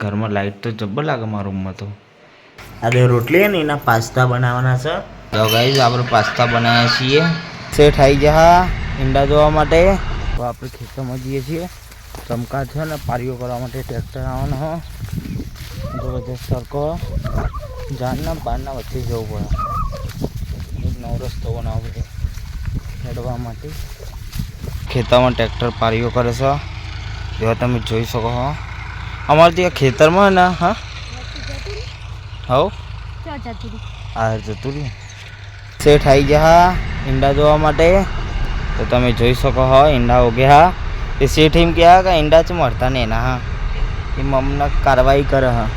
ઘરમાં લાઈટ તો જબ્બર લાગે મારા રૂમમાં તો. આજે રોટલી ને એના પાસ્તા બનાવવાના છે. તો ગાઈઝ આપણે પાસ્તા બનાવ્યા છીએ. સેટ આવી જા ઈંડા જોવા માટે. તો આપણે ખેતરમાં જઈએ છીએ. ચમકા છે ને પારીઓ કરવા માટે ટ્રેક્ટર આવવાનો હો. તો બધે સરકો જાનના બારના વચ્ચે જવું પડે. એક નવો રસ્તો બનાવવો પડે હેડવા માટે. ખેતરમાં ટ્રેક્ટર પારીઓ કરે છે. એવા તમે જોઈ શકો છો અમારે ત્યાં ખેતરમાં ને, હા? હવ? આ જતું રહ્યું સેટ આવી ગયા ઈંડા જોવા માટે. તો તમે જોઈ શકો, હો, ઈંડા ઉગ્યા એ શેઠ એમ કહ્યા કે ઈંડા જ મળતા ને એના, હા. એ મમ્મના કાર્યવાહી કરે, હા.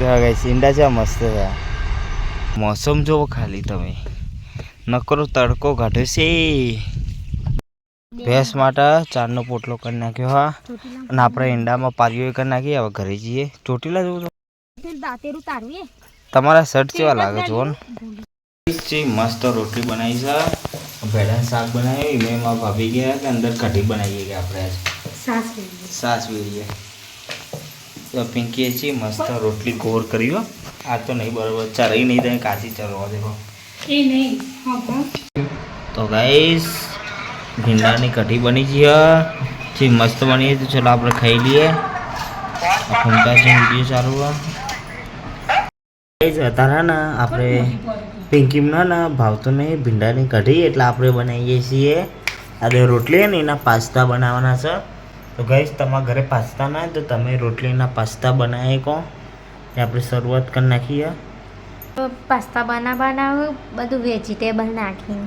ગાઈસ, ઈંડા છે મસ્ત છે. મોસમ જોવો ખાલી તમે. નકરો તડકો કાઢ્યો છે. ભેંસ માટે ચારનો પોટલો કરી નાખ્યો હા અને આપણે ઈંડામાં પારીઓ કરી નાખી હવે ઘરે જઈએ ચોટીલા જવું દાંતેરું તારવું એ તમારા શર્ટ કેવા લાગે છો ને જે મસ્ત રોટલી બનાવી છે ભેડાનું શાક બનાવ્યું એમાં મારા ભાભી ગયા કે અંદર કઢી બનાવીએ કે આપણે આજ સાસ વેરી સાસ વેરીએ તો પિંકીએ છીએ મસ્ત રોટલી ગોળ કરી હો આ તો નહીં બરોબર ચરાઈ નહીં થાય કાચી ચરવા દેખો એ નહીં હા હા તો ગાઈસ ભીંડાની કઢી બની છે જે મસ્ત બની તો ચલો આપણે ખાઈ લઈએ. ફૂમતા છે વીડિયો ચાલુ એ અત્યારે ને આપણે પિંકીમાં ના ભાવતો નહીં, ભીંડાની કઢી એટલે આપણે બનાવીએ છીએ. આજે રોટલી ને, એના પાસ્તા બનાવવાના છે. તો ગઈશ તમારા ઘરે પાસ્તા ના તો તમે રોટલીના પાસ્તા બનાવી કહો એ આપણે શરૂઆત કરી નાખીએ. પાસ્તા બનાવવાના બધું વેજીટેબલ નાખીને.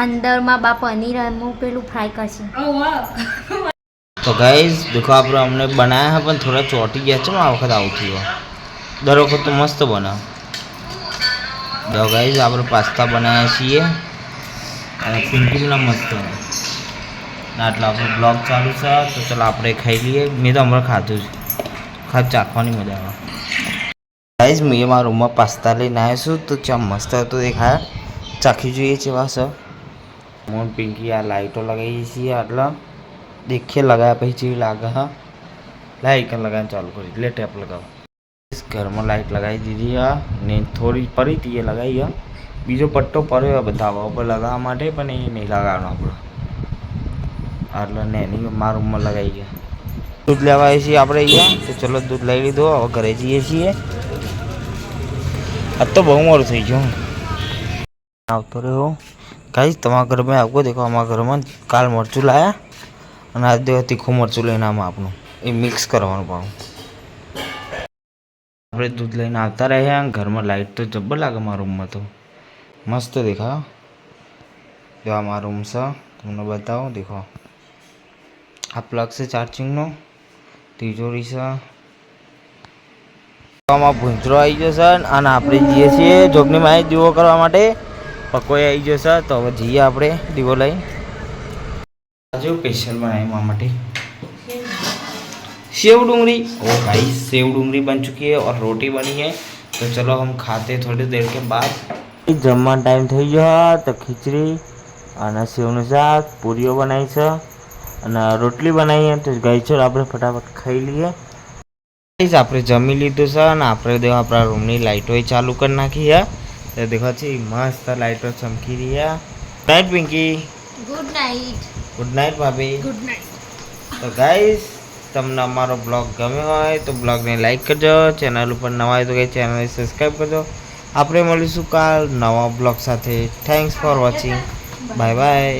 અંદરમાં બા પનીર હું પેલું ફ્રાય કરશે. તો ગાઈઝ દેખો આપણે અમને બનાવ્યા પણ થોડા ચોટી ગયા છે ને આ વખત આવું થયું દર વખત તો મસ્ત બનાવ. તો ગાઈઝ આપણે પાસ્તા બનાવ્યા છીએ. અને પિંકીમના મસ્ત. આટલા આપણો બ્લોગ ચાલુ છે તો ચાલો આપણે ખાઈ લઈએ. મેં તો હમણાં ખાધું છે ખાસ ચાખવાની મજા આવે. ગાઈઝ મેં મારા રૂમમાં પાસ્તા લઈને આવ્યો છું તો ચા મસ્ત હતો દેખાય. ચાખી જોઈએ છે મોન પિંકી આ લાઈટો લગાવી છીએ આટલા દેખીએ લગાવ્યા પછી લાગે હા લાઇટ લગાવીને ચાલુ કરી એટલે ટેપ લગાવો ઘરમાં લાઈટ લગાવી દીધી હા ને થોડી પડી હતી એ લગાવી હા બીજો પટ્ટો પડ્યો બધા ઉપર લગાવવા માટે પણ એ નહીં લગાવવાનો આપણો આટલા નેની મારા રૂમમાં લગાવી ગયા દૂધ લેવા આવીએ છીએ આપણે અહીંયા તો ચલો દૂધ લઈ લીધો હવે ઘરે જઈએ છીએ આ તો બહુ મોડું થઈ ગયું આવતો રહ્યો ગાઈસ, તમારા ઘરમાં આવું દેખો અમારા ઘરમાં કાલ મરચું લાયા અને આજ દેખો તીખું મરચું લઈને આમાં આપણું. એ મિક્સ કરવાનું પણ. આપણે દૂધ લઈને આવતા રહ્યા અને ઘરમાં લાઇટ તો જબ્બર લાગે મારા રૂમમાં તો. મસ્ત દેખાય જો આ મારો રૂમ છે, તમને બતાવો, દેખો. આ પ્લગ છે ચાર્જિંગનો તિજોરી છે. આમાં ભૂંચરો આવી ગયો છે અને આપણે જઈએ છીએ જોગની માહિતી દીવો કરવા માટે. પકોઈ આવી ગયો છે તો હવે જઈએ આપણે દીવો લઈ આજે સ્પેશિયલ बनाई माँ માટે सेव डूंगरी ओ भाई सेव डूंगरी बन चुकी है और रोटी बनी है तो चलो हम खाते थोड़ी देर के बाद જમવાનો ટાઈમ થઈ ગયો તો ખીચડી અને સેવનું શાક પૂરીઓ બનાવી છે અને રોટલી બનાવી તો ગઈ છે આપણે ફટાફટ ખાઈ લઈએ ગાઈસ આપણે જમી લીધું છે અને આપણે દેખો આપણા રૂમની લાઇટો ચાલુ કરી નાખી છે તો દેખો છે મસ્ત લાઇટો ચમકી रही है। Night Pinky good night good night ભાભી ગુડ નાઇટ તો ગાઈસ તમને અમારો બ્લોગ ગમ્યો હોય તો બ્લોગને લાઈક કરજો ચેનલ ઉપર નવા હોય તો કંઈ ચેનલને સબસ્ક્રાઈબ કરજો. આપણે મળીશું કાલ નવા બ્લોગ સાથે. Thanks for watching bye bye